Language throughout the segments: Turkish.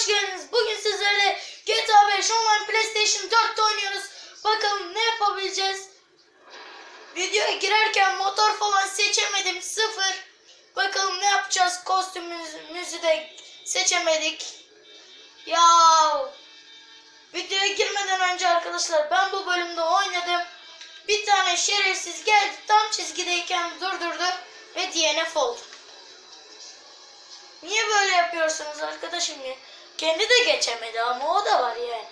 hoş geldiniz. Bugün sizlerle GTA 5 Online PlayStation 4'te oynuyoruz. Bakalım ne yapabileceğiz? Videoya girerken motor falan seçemedim. Sıfır. Bakalım ne yapacağız? Kostümümüzü de seçemedik. Ya videoya girmeden önce arkadaşlar ben bu bölümde oynadım. Bir tane şerefsiz geldi tam çizgideyken durdurdu ve DNF oldu. Niye böyle yapıyorsunuz arkadaşım ya? Kendi de geçemedi ama o da var yani.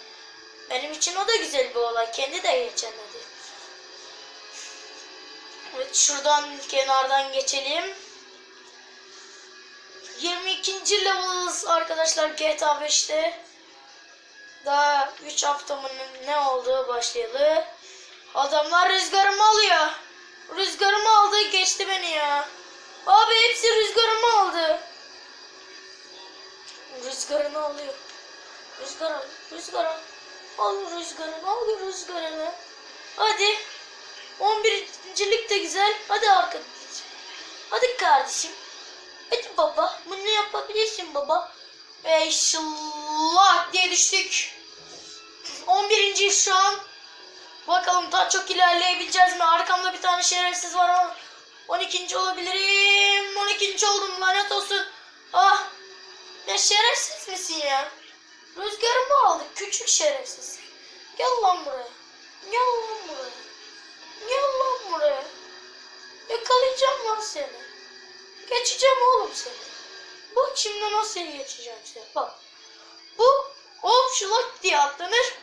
Benim için o da güzel bir olay. Kendi de geçemedi. Evet şuradan kenardan geçelim. 22. level'ız arkadaşlar GTA 5'te. Daha 3 haftamın ne olduğu başlayalı. Adamlar rüzgarımı alıyor. Rüzgarımı aldı geçti beni ya. Abi hepsi rüzgarımı aldı. Rüzgarını alıyor. Rüzgar al. Rüzgar al. Al rüzgarını. Al rüzgarını. Hadi. 11. lig de güzel. Hadi arkadaşım. Hadi kardeşim. Hadi baba. Bunu yapabilirsin baba. Ve diye düştük. 11. şu an. Bakalım daha çok ilerleyebileceğiz mi? Arkamda bir tane şerefsiz var ama 12. olabilirim. 12. oldum lanet olsun. Ah. Ya şerefsiz misin ya? Rüzgarımı aldı küçük şerefsiz. Gel lan buraya. Gel lan buraya. Gel lan buraya. Yakalayacağım lan seni. Geçeceğim oğlum seni. Bak şimdi nasıl geçeceğim seni. Bak. Bu hop şulak diye atlanır.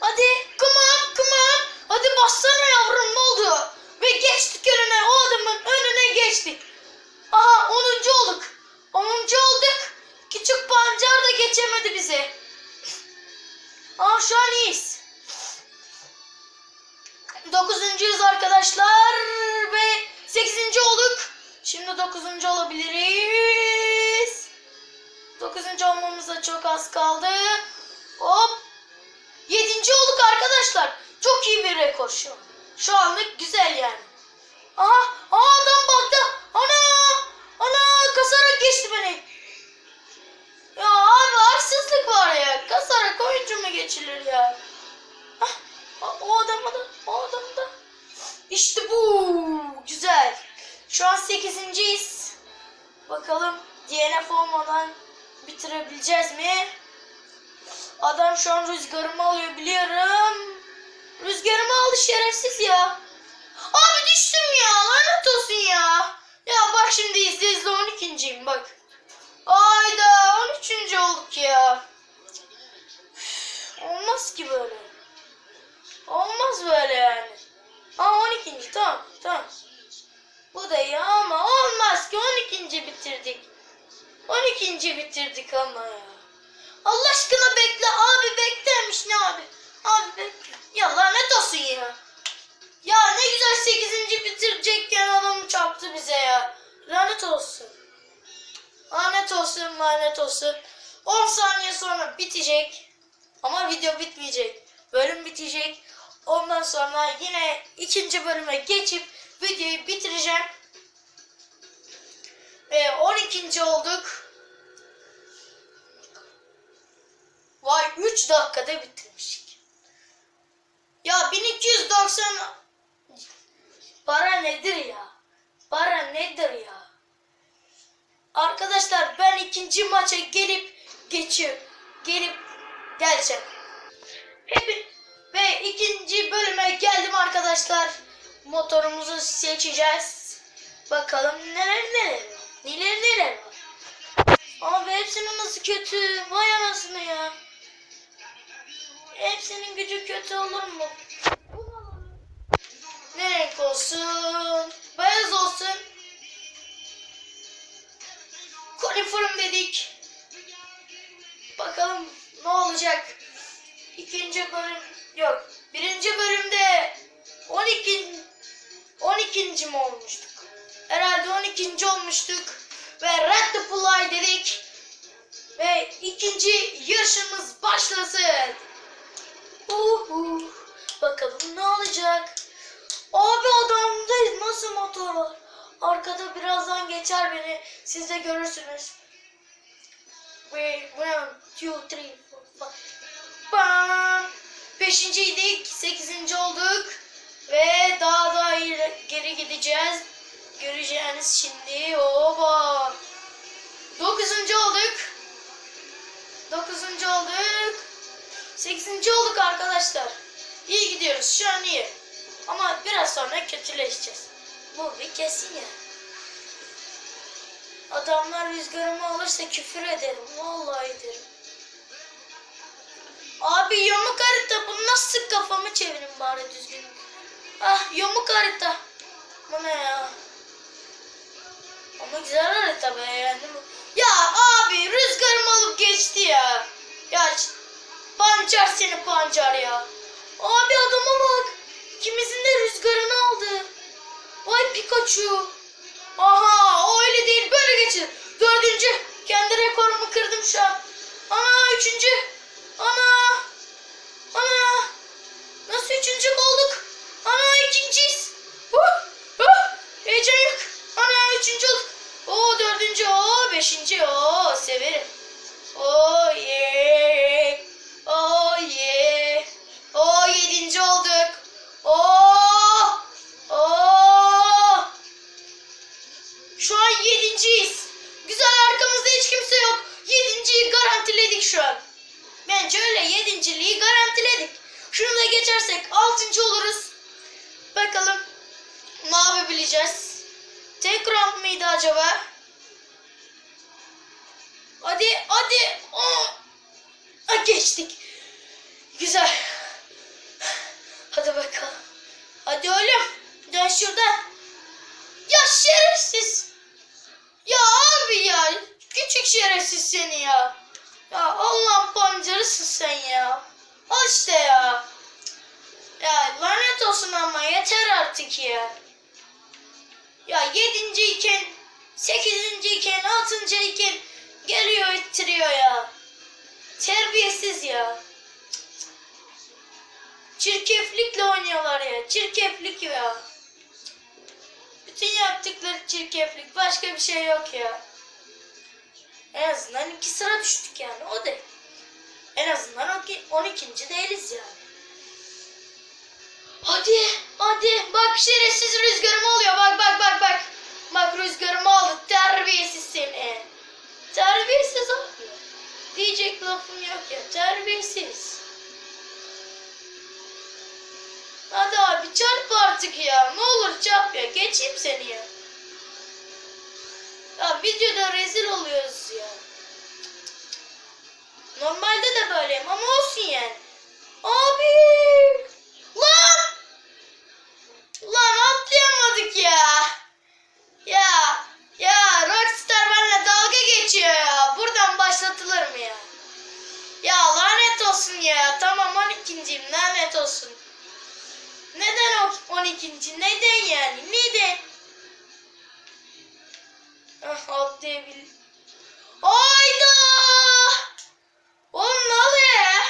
Hadi come on. Hadi bassana yavrum ne oldu? Ve geçtik önüne o adamın önüne geçtik. Aha 10. olduk. 10. olduk. Küçük pancar da geçemedi bizi. Aa şu an iyiyiz. 9. arkadaşlar ve 8. olduk. Şimdi 9. olabiliriz. 9. olmamıza çok az kaldı. Hop. 7. olduk arkadaşlar. Çok iyi bir rekor şu. Şu anlık güzel yani. Aha, aha adam baktı. Olmadan bitirebileceğiz mi? Adam şu an rüzgarımı alıyor biliyorum. Rüzgarımı aldı şerefsiz ya. Abi düştüm ya lanet olsun ya. Ya bak şimdi izle izle 12.yim bak. Ayda 13. olduk ya. Üf, Olmaz ki böyle. Olmaz böyle yani. Aa 12. tamam tamam. Bu da iyi ama olmaz ki 12. bitirdik. 12. bitirdik ama. Allah aşkına bekle abi beklemiş ne abi. Abi bekle. Ya lanet olsun ya. Ya ne güzel 8. bitirecekken adam çarptı bize ya. Lanet olsun. Lanet olsun lanet olsun. 10 saniye sonra bitecek. Ama video bitmeyecek. Bölüm bitecek. Ondan sonra yine ikinci bölüme geçip videoyu bitireceğim. Ve 12. olduk. Vay 3 dakikada bitirmişik. Ya 1290 para nedir ya? Para nedir ya? Arkadaşlar ben ikinci maça gelip geçiyorum. Gelip geleceğim. Ve ikinci bölüme geldim arkadaşlar. Motorumuzu seçeceğiz. Bakalım neler neler. Neler neler var. Abi hepsinin nasıl kötü. Vay anasını ya. Hepsinin gücü kötü olur mu? Ne renk olsun? Beyaz olsun. Koniforum dedik. Bakalım ne olacak? İkinci bölüm yok. Birinci bölümde 12 12. mi olmuştuk? Herhalde 12. olmuştuk. Ve Red the Fly dedik. Ve ikinci yarışımız başlasın. Uhu. Bakalım ne olacak? Abi adamda nasıl motor var? Arkada birazdan geçer beni. Siz de görürsünüz. Ve one, two, three, four, five. Bam. Beşinciydik, sekizinci olduk. Ve daha da geri gideceğiz. Göreceğiniz şimdi. Oba. Dokuzuncu olduk. Dokuzuncu olduk. Sekizinci olduk arkadaşlar. İyi gidiyoruz. Şu an iyi. Ama biraz sonra kötüleşeceğiz. Bu bir kesin ya. Adamlar rüzgarımı alırsa küfür ederim. Vallahi ederim. Abi yamuk harita. Bu nasıl kafamı çevirin bari düzgün. Ah yamuk harita. Bu ne ya? Ama güzel harita beğendim. Ya abi rüzgarımı alıp geçti ya. Ya pancar seni pancar ya. Abi adama bak. İkimizin de rüzgarını aldı. Vay Pikachu. Aha o öyle değil böyle geçin. Dördüncü. Kendi rekorumu kırdım şu an. Ana üçüncü. Ana. Ana. Nasıl üçüncü olduk? Ana ikinciyiz. Huh, huh. Heyecan yok. Ana üçüncü olduk. Oo dördüncü. Oo beşinci. Oo severim. Oo yeah. Oo yeah. Oo yedinci olduk. Oo. Oo. Şu an yedinciyiz. Güzel arkamızda hiç kimse yok. Yedinciyi garantiledik şu an. Bence öyle yedinciliği garantiledik. Şunu da geçersek altıncı oluruz. Bakalım ne yapabileceğiz. Tek round mıydı acaba? Hadi hadi. Aa, Aa, geçtik. Güzel. Hadi bakalım. Hadi oğlum. Dön şuradan. Ya şerefsiz. Ya abi ya. Küçük şerefsiz seni ya. Ya Allah'ın pancarısın sen ya. Al işte ya. Ya lanet olsun ama yeter artık ya. Ya yedinciyken, sekizinciyken, altıncıyken geliyor ittiriyor ya. Terbiyesiz ya. Çirkeflikle oynuyorlar ya. Çirkeflik ya. Bütün yaptıkları çirkeflik. Başka bir şey yok ya. En azından iki sıra düştük yani. O da. En azından 12. değiliz yani. Hadi, hadi. Bak şerefsiz rüzgarım oluyor. Bak, bak, bak, bak. Bak rüzgarımı aldı. Terbiyesiz seni. Terbiyesiz abi. Diyecek lafım yok ya. Terbiyesiz. Hadi abi çarp artık ya. Ne olur çarp ya. Geçeyim seni ya. Ya videoda rezil oluyoruz ya. Normalde de böyleyim ama olsun yani. Abi! Lan! Lan atlayamadık ya. Ya! Ya Rockstar benimle dalga geçiyor ya. Buradan başlatılır mı ya? Ya lanet olsun ya. Tamam 12.yim lanet olsun. Neden o 12. Neden yani? Neden? Ah atlayabil. Ayda! Oğlum ne oluyor ya?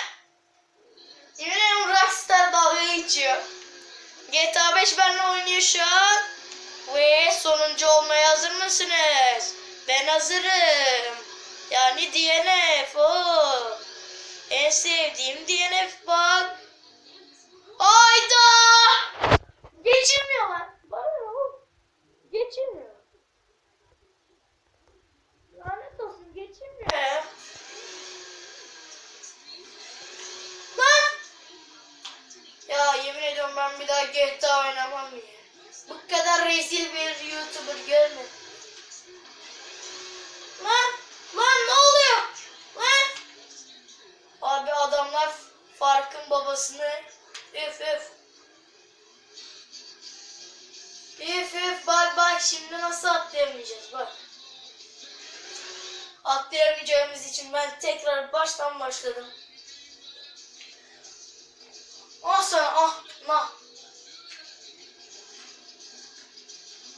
Yemin Rockstar dalga geçiyor. GTA 5 benimle oynuyor şu an. Ve sonuncu olmaya hazır mısınız? Ben hazırım. Yani DNF o. En sevdiğim DNF bak. Ayda! Geçirmiyorlar. Bana ne oğlum? Geçirmiyor. Lanet olsun geçirmiyor ya. Lan! Ya yemin ediyorum ben bir daha GTA oynamam ya. Bu kadar rezil bir YouTuber görmedim. Lan! Lan ne oluyor? Lan! Abi adamlar Fark'ın babasını üf üf. Üf üf bak bak şimdi nasıl atlayamayacağız bak. Atlayamayacağımız için ben tekrar baştan başladım. Al sana ah nah.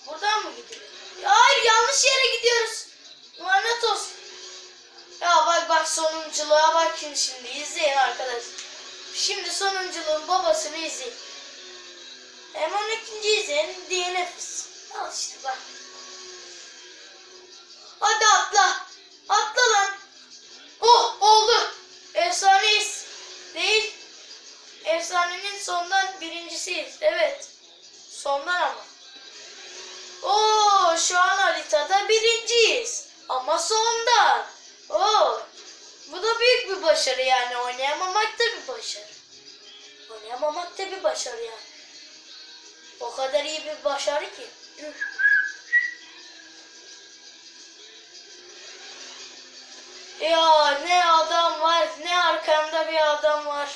Buradan mı gidiyor? Hayır yanlış yere gidiyoruz. Lanet olsun. Ya bak bak sonunculuğa bakın şimdi izleyin arkadaş. Şimdi sonuncunun babasını izleyin. Hem 12. izleyen diye nefes. Al işte bak. Hadi atla. Atla lan. Oh oldu. Efsaneyiz. Değil. Efsanenin sondan birincisiyiz. Evet. Sondan ama. Oo şu an haritada birinciyiz. Ama sondan. Oo. Bu da büyük bir başarı yani oynayamamak da başarı. Oynayamamak da bir başarı yani. O kadar iyi bir başarı ki. Ya ne adam var, ne arkamda bir adam var.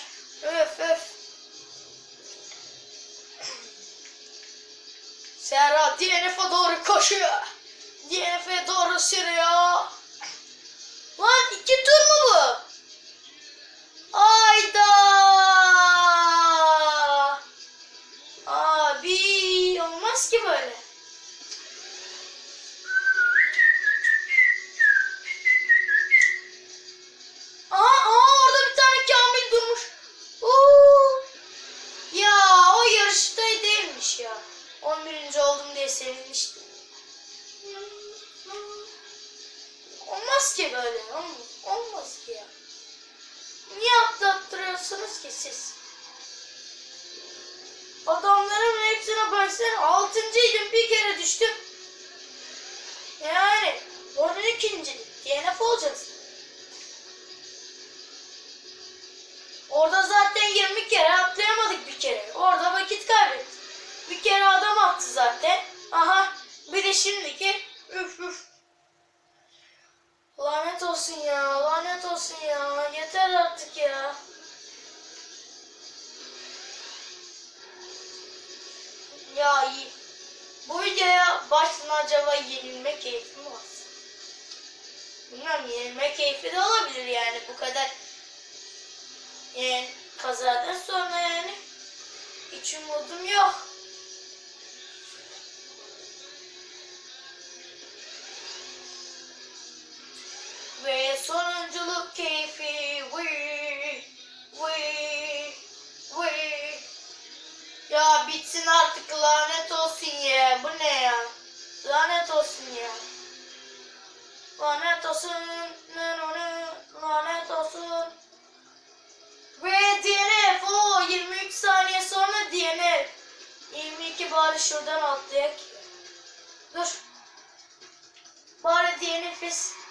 Öf öf. Serra DNF'e doğru koşuyor. DNF'e doğru sürüyor. Lan iki tur mu bu? Ayda. Abi kere atlayamadık bir kere. Orada vakit kaybettik. Bir kere adam attı zaten. Aha bir de şimdiki üf üf. Lanet olsun ya, lanet olsun ya. Yeter artık ya. Ya iyi. Bu videoya baştan acaba yenilme keyfi mi var? Bilmiyorum yenilme keyfi de olabilir yani bu kadar yani kazadan sonra yani. Hiç umudum yok. Ve sonunculuk keyfi vıy vıy vıy. Ya bitsin artık lanet olsun ya. Bu ne ya? Lanet olsun ya. Lanet olsun lanet olsun 22 bari şuradan atlayak. Dur. Bari DNF'iz Oo